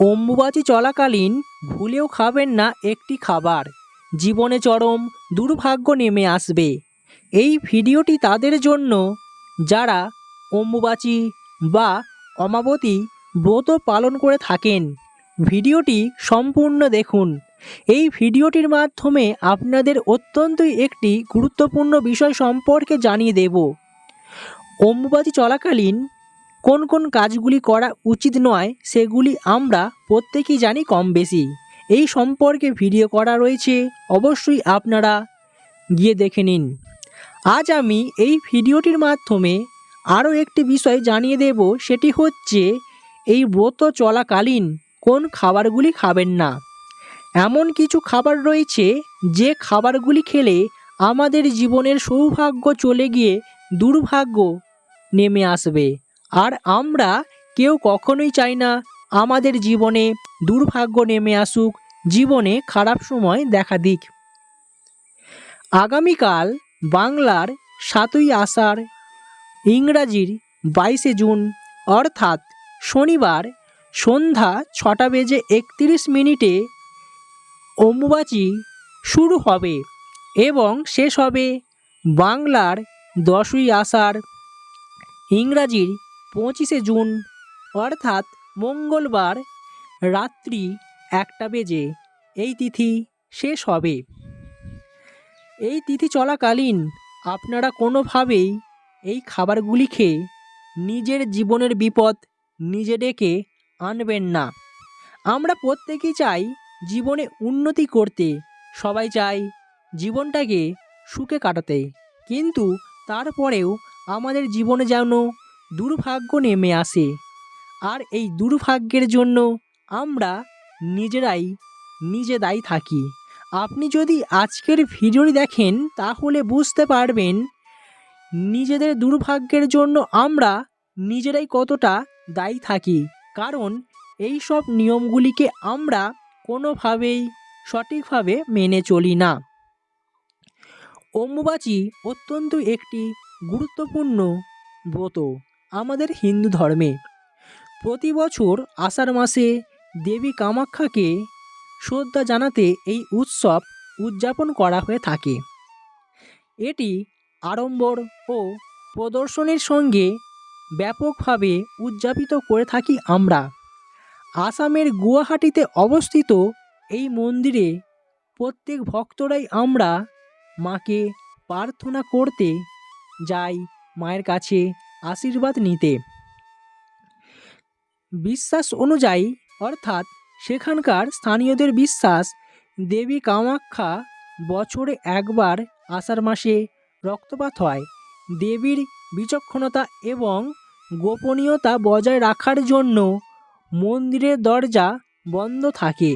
অম্বুবাচী চলাকালীন ভুলেও খাবেন না একটি খাবার। জীবনে চরম দুর্ভাগ্য নেমে আসবে। এই ভিডিওটি তাদের জন্য, যারা অম্বুবাচী বা অমাবতী ব্রত পালন করে থাকেন, ভিডিওটি সম্পূর্ণ দেখুন। এই ভিডিওটির মাধ্যমে আপনাদের অত্যন্তই একটি গুরুত্বপূর্ণ বিষয় সম্পর্কে জানিয়ে দেব। অম্বুবাচী চলাকালীন কোন কোন কাজগুলি করা উচিত নয়, সেগুলি আমরা প্রত্যেকেই জানি কম বেশি এই সম্পর্কে ভিডিও করা রয়েছে, অবশ্যই আপনারা গিয়ে দেখে নিন। আজ আমি এই ভিডিওটির মাধ্যমে আরও একটি বিষয় জানিয়ে দেব, সেটি হচ্ছে এই ব্রত চলাকালীন কোন খাবারগুলি খাবেন না। এমন কিছু খাবার রয়েছে, যে খাবারগুলি খেলে আমাদের জীবনের সৌভাগ্য চলে গিয়ে দুর্ভাগ্য নেমে আসবে। আর আমরা কেউ কখনোই চাই না আমাদের জীবনে দুর্ভাগ্য নেমে আসুক, জীবনে খারাপ সময় দেখা দিক। আগামীকাল বাংলার সাতই আষাঢ়, ইংরাজির বাইশে জুন, অর্থাৎ শনিবার সন্ধ্যা ছটা বেজে একত্রিশ মিনিটে অম্বুবাচী শুরু হবে এবং শেষ হবে বাংলার দশই আষাঢ়, ইংরাজির পঁচিশে জুন, অর্থাৎ মঙ্গলবার, রাত্রি একটা বেজে। এই তিথি শেষ হবে। এই তিথি চলাকালীন আপনারা কোনোভাবেই এই খাবারগুলি খেয়ে নিজের জীবনের বিপদ নিজে ডেকে আনবেন না। আমরা প্রত্যেকেই চাই জীবনে উন্নতি করতে। সবাই চাই জীবনটাকে সুখে কাটাতে। কিন্তু তারপরেও আমাদের জীবনে যেন দুর্ভাগ্য নেমে আসে। আর এই দুর্ভাগ্যের জন্য আমরা নিজেরাই নিজে দায়ী থাকি। আপনি যদি আজকের ভিডিওটি দেখেন, তাহলে বুঝতে পারবেন নিজেদের দুর্ভাগ্যের জন্য আমরা নিজেরাই কতটা দায়ী থাকি। কারণ এই সব নিয়মগুলিকে আমরা কোনোভাবেই সঠিকভাবে মেনে চলি না। অম্বুবাচী অত্যন্ত একটি গুরুত্বপূর্ণ ব্রত। আমাদের হিন্দু ধর্মে। প্রতি বছর আষাঢ় মাসে দেবী কামাখ্যাকে শ্রদ্ধা জানাতে এই উৎসব উদযাপন করা হয়ে থাকে। এটি আড়ম্বর ও প্রদর্শনের সঙ্গে ব্যাপকভাবে উদযাপিত করে থাকি আমরা। আসামের গুয়াহাটিতে অবস্থিত এই মন্দিরে প্রত্যেক ভক্তরাই আমরা মাকে প্রার্থনা করতে যাই মায়ের কাছে আশীর্বাদ নিতে। বিশ্বাস অনুযায়ী, অর্থাৎ সেখানকার স্থানীয়দের বিশ্বাস, দেবী কামাখ্যা বছরে একবার আষাঢ় মাসে রক্তপাত হয়। দেবীর বিচক্ষণতা এবং গোপনীয়তা বজায় রাখার জন্য মন্দিরের দরজা বন্ধ থাকে।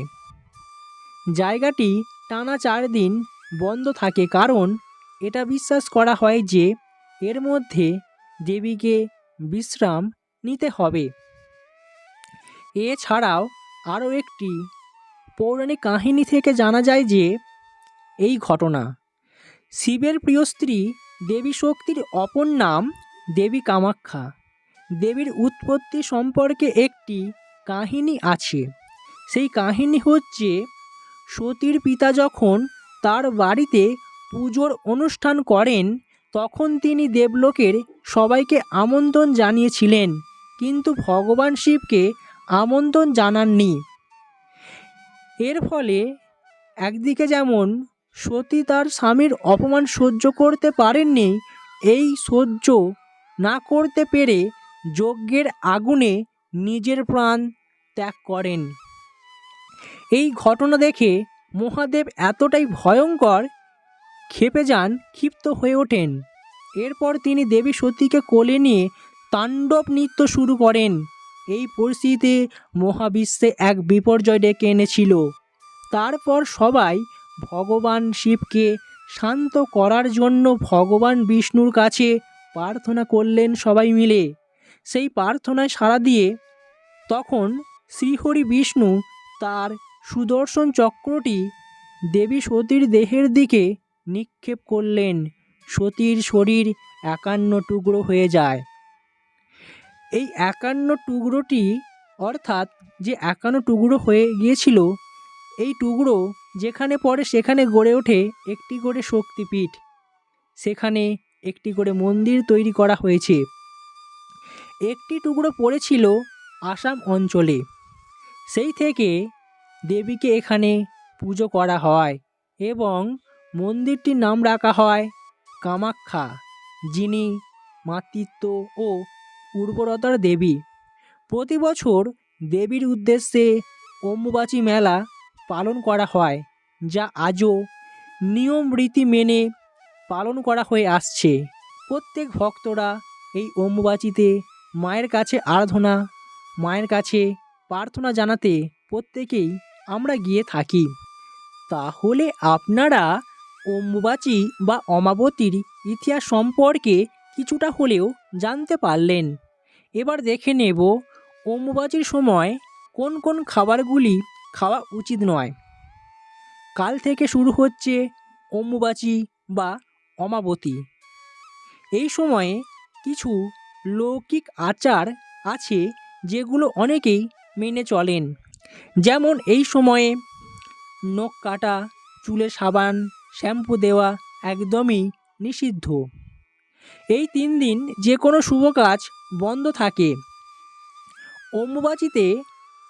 জায়গাটি টানা চার দিন বন্ধ থাকে, কারণ এটা বিশ্বাস করা হয় যে, এর মধ্যে দেবীকে বিশ্রাম নিতে হবে। এছাড়াও আরও একটি পৌরাণিক কাহিনী থেকে জানা যায় যে, এই ঘটনা, শিবের প্রিয় স্ত্রী দেবী শক্তির অপর নাম দেবী কামাখ্যা। দেবীর উৎপত্তি সম্পর্কে একটি কাহিনী আছে। সেই কাহিনী হচ্ছে, সতীর পিতা যখন তার বাড়িতে পুজোর অনুষ্ঠান করেন তখন তিনি দেবলোকের সবাইকে আমন্ত্রণ জানিয়েছিলেন, কিন্তু ভগবান শিবকে আমন্ত্রণ জানাননি। এর ফলে একদিকে যেমন সতী তার স্বামীর অপমান সহ্য করতে পারেননি, এই সহ্য না করতে পেরে যজ্ঞের আগুনে নিজের প্রাণ ত্যাগ করেন। এই ঘটনা দেখে মহাদেব এতটাই ভয়ঙ্কর ক্ষেপে যান, ক্ষিপ্ত হয়ে ওঠেন। এরপর তিনি দেবী সতীকে কোলে নিয়ে তাণ্ডব নৃত্য শুরু করেন। এই পরিস্থিতিতে মহাবিশ্বে এক বিপর্যয় ডেকে এনেছিল। তারপর সবাই ভগবান শিবকে শান্ত করার জন্য ভগবান বিষ্ণুর কাছে প্রার্থনা করলেন সবাই মিলে। সেই প্রার্থনায় সাড়া দিয়ে তখন শ্রীহরি বিষ্ণু তার সুদর্শন চক্রটি দেবী সতীর দেহের দিকে নিক্ষেপ করলেন, সতীর শরীর একান্ন টুকরো হয়ে যায়। এই একান্ন টুকরোটি অর্থাৎ যে একান্ন টুকরো হয়ে গিয়েছিল, এই টুকরো যেখানে পড়ে সেখানে গড়ে ওঠে একটি করে শক্তিপীঠ। সেখানে একটি করে মন্দির তৈরি করা হয়েছে। একটি টুকরো পড়েছিল আসাম অঞ্চলে। সেই থেকে দেবীকে এখানে পুজো করা হয় এবং মন্দিরটির নাম রাখা হয় কামাখ্যা, যিনি মাতৃত্ব ও উর্বরতার দেবী। প্রতি বছর দেবীর উদ্দেশ্যে অম্বুবাচী মেলা পালন করা হয়, যা আজও নিয়ম রীতি মেনে পালন করা হয়ে আসছে। প্রত্যেক ভক্তরা এই অম্বুবাচীতে মায়ের কাছে আরাধনা, মায়ের কাছে প্রার্থনা জানাতে প্রত্যেকেই আমরা গিয়ে থাকি। তাহলে আপনারা অম্বুবাচী বা অমাবতীর ইতিহাস সম্পর্কে কিছুটা হলেও জানতে পারলেন। এবার দেখে নেব অম্বুবাচীর সময় কোন কোন খাবারগুলি খাওয়া উচিত নয়। কাল থেকে শুরু হচ্ছে অম্বুবাচী বা অমাবতী। এই সময়ে কিছু লৌকিক আচার আছে যেগুলো অনেকেই মেনে চলেন। যেমন এই সময়ে নখ কাটা, চুলে সাবান শ্যাম্পু দেওয়া একদমই নিষিদ্ধ। এই তিন দিন যে কোনো শুভ কাজ বন্ধ থাকে। অম্বুবাচীতে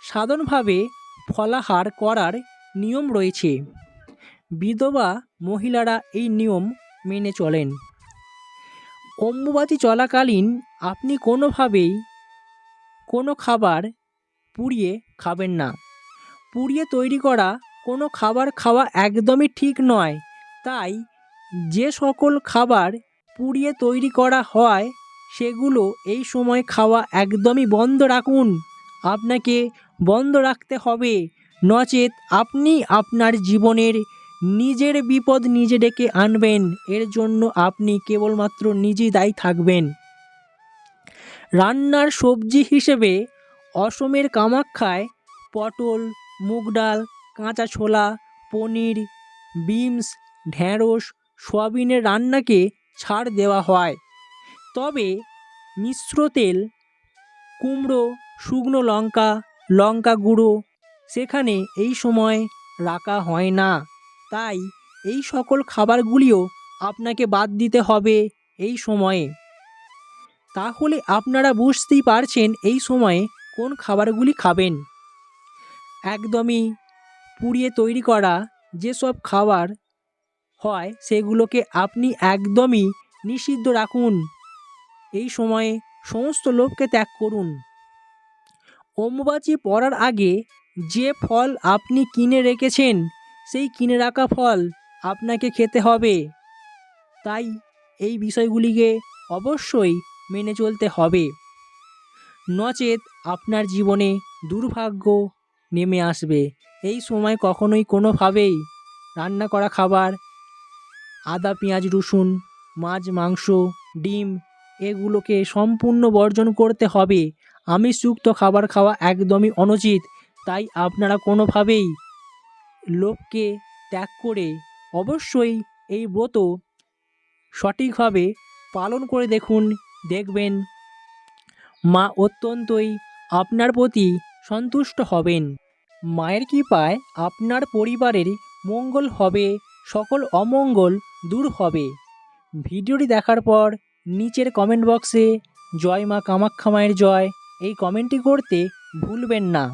সাধারণভাবে ফলাহার করার নিয়ম রয়েছে। বিধবা মহিলারা এই নিয়ম মেনে চলেন। অম্বুবাচী চলাকালীন আপনি কোনোভাবেই কোনো খাবার পুড়িয়ে খাবেন না। পুড়িয়ে তৈরি করা কোনো খাবার খাওয়া একদমই ঠিক নয়। তাই যে সকল খাবার পুড়িয়ে তৈরি করা হয়, সেগুলো এই সময় খাওয়া একদমই বন্ধ রাখুন। আপনাকে বন্ধ রাখতে হবে। নচেত আপনি আপনার জীবনের নিজের বিপদ নিজে ডেকে আনবেন। এর জন্য আপনি কেবলমাত্র নিজেই দায়ী থাকবেন। রান্নার সবজি হিসেবে অসমের কামাখ্যায় পটল, মুগ ডাল, কাঁচা ছোলা, পনির, বিনস ঢ্যাঁড়স, সয়াবিনের রান্নাকে ছাড় দেওয়া হয়। তবে মিশ্র তেল, কুমড়ো, শুকনো লঙ্কা লঙ্কা গুঁড়ো সেখানে এই সময় রাখা হয় না। তাই এই সকল খাবারগুলিও আপনাকে বাদ দিতে হবে এই সময়ে। তাহলে আপনারা বুঝতেই পারছেন এই সময়ে কোন খাবারগুলি খাবেন। একদমই পুড়িয়ে তৈরি করা যেসব খাবার হয়, সেগুলোকে আপনি একদমই নিষিদ্ধ রাখুন। এই সময়ে সমস্ত লোভকে ত্যাগ করুন। অম্বুবাচী পড়ার আগে যে ফল আপনি কিনে রেখেছেন, সেই কিনে রাখা ফল আপনাকে খেতে হবে। তাই এই বিষয়গুলিকে অবশ্যই মেনে চলতে হবে। নচেত আপনার জীবনে দুর্ভাগ্য নেমে আসবে। এই সময় কখনোই কোনোভাবেই রান্না করা খাবার আদা, পেঁয়াজ, রসুন, মাছ, মাংস, ডিম, এগুলোকে সম্পূর্ণ বর্জন করতে হবে। আমিষযুক্ত খাবার খাওয়া একদমই অনুচিত, তাই আপনারা কোনোভাবেই লোভকে ত্যাগ করে অবশ্যই এই ব্রত সঠিকভাবে পালন করে দেখুন, দেখবেন। মা অত্যন্তই আপনার প্রতি সন্তুষ্ট হবেন। মায়ের কৃপায় আপনার পরিবারের মঙ্গল হবে, সকল অমঙ্গল দূর হবে। ভিডিওটি দেখার পর নিচের কমেন্ট বক্সে জয় মা কামাখ্যা মায়ের জয় এই কমেন্টটি করতে ভুলবেন না।